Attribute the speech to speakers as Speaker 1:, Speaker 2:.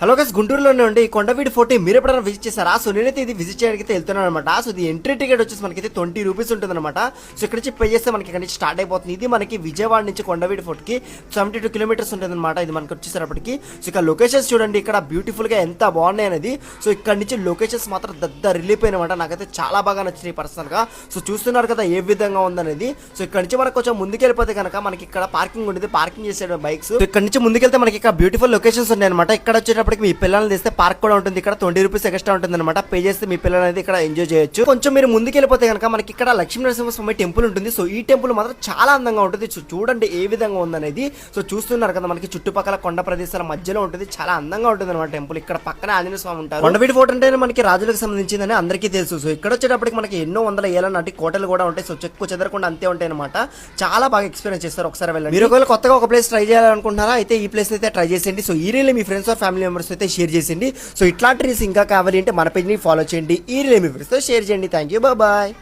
Speaker 1: Hello గస్ గుంటూరులోనే ఉండి కొండవీడి fort మీరు ఎప్పుడైనా విజిట్ చేశారా? సో నేనైతే ఇది విజిట్ చేయడానికి అయితే వెళ్తున్నాను అనమాట సో ఇది ఎంట్రీ టికెట్ వచ్చేసి మనకైతే ట్వంటీ రూపీస్ ఉంటుంది అనమాట సో ఇక్కడ నుంచి పే చేస్తే మనకి ఇక్కడ నుంచి స్టార్ట్ అయిపోతుంది. ఇది మనకి విజయవాడ నుంచి కొండవీడి ఫోర్ట్కి సెవెంటీ టూ కిలోమీటర్స్ ఉంటుంది అనమాట ఇది మనకి వచ్చేసరికి సో ఇక్కడ లొకేషన్స్ చూడండి ఇక్కడ బ్యూటిఫుల్గా ఎంత బాగున్నాయి అనేది. సో ఇక్కడ నుంచి లొకేషన్స్ మాత్రం దద్ద రిలీఫ్ అయినమాట నాకైతే చాలా బాగా నచ్చినాయి పర్సనల్గా సో చూస్తున్నారు కదా ఏ విధంగా ఉందనేది. సో ఇక్కడ నుంచి మనకు కొంచెం ముందుకెళ్ళిపోతే కనుక మనకి ఇక్కడ పార్కింగ్ ఉండేది. పార్కింగ్ చేసే బైక్స్. ఇక్కడ నుంచి ముందుకెళ్తే మనకి ఇక్కడ బ్యూటిఫుల్ లొకేషన్స్ ఉన్నాయి అనమాట ఇక్కడ వచ్చేటప్పటికి మీ పిల్లల్ని తెస్తే పార్క్ కూడా ఉంటుంది. ఇక్కడ ట్వంటీ రూపీస్ ఎక్స్ట్రా ఉంటుంది అనమాట పే చేస్తే మీ పిల్లలు అనేది ఇక్కడ ఎంజాయ్ చేయొచ్చు. కొంచెం మీరు ముందుకెళ్ళిపోతే కనుక మనకి ఇక్కడ లక్ష్మీ నరసింహస్వామి టెంపుల్ ఉంటుంది. సో ఈ టెంపుల్ మాత్రం చాలా అందంగా ఉంటుంది. సో చూడండి ఏ విధంగా ఉందనేది. సో చూస్తున్నారు కదా మనకి చుట్టుపక్కల కొండ ప్రదేశాల మధ్యలో ఉంటుంది. చాలా అందంగా ఉంటుంది అనమాట టెంపుల్. ఇక్కడ పక్కన ఆంజనేయ స్వామి ఉంటారు. కొండవీడి ఫోర్ట్ అంటే మనకి రాజులకు సంబంధించిందని అందరికీ తెలుసు. సో ఇక్కడ వచ్చేటప్పటికి మనకి ఎన్నో వందల ఏళ్ళ నాటి కోటలు కూడా ఉంటాయి. సో చెక్కు చెదరకుండా అంతే ఉంటాయి అనమాట చాలా బాగా ఎక్స్పీరియన్స్ చేస్తారు. ఒకసారి వెళ్ళండి. మీరు ఒకవేళ కొత్తగా ఒక ప్లేస్ ట్రై చేయాలనుకుంటున్నారా? అయితే ఈ ప్లేస్ అయితే ట్రై చేసేయండి. సో ఈ రీల్ మీ ఫ్రెండ్స్ ఆర్ ఫ్యామిలీ మెంబర్స్ అయితే షేర్ చేసేయండి సో ఇట్లాంటి రీల్స్ ఇంకా కావాలి అంటే మన పేజ్ని ఫాలో చేయండి. ఈ రీల్ మీ ఫ్రెండ్స్తో షేర్ చేయండి. Thank you bye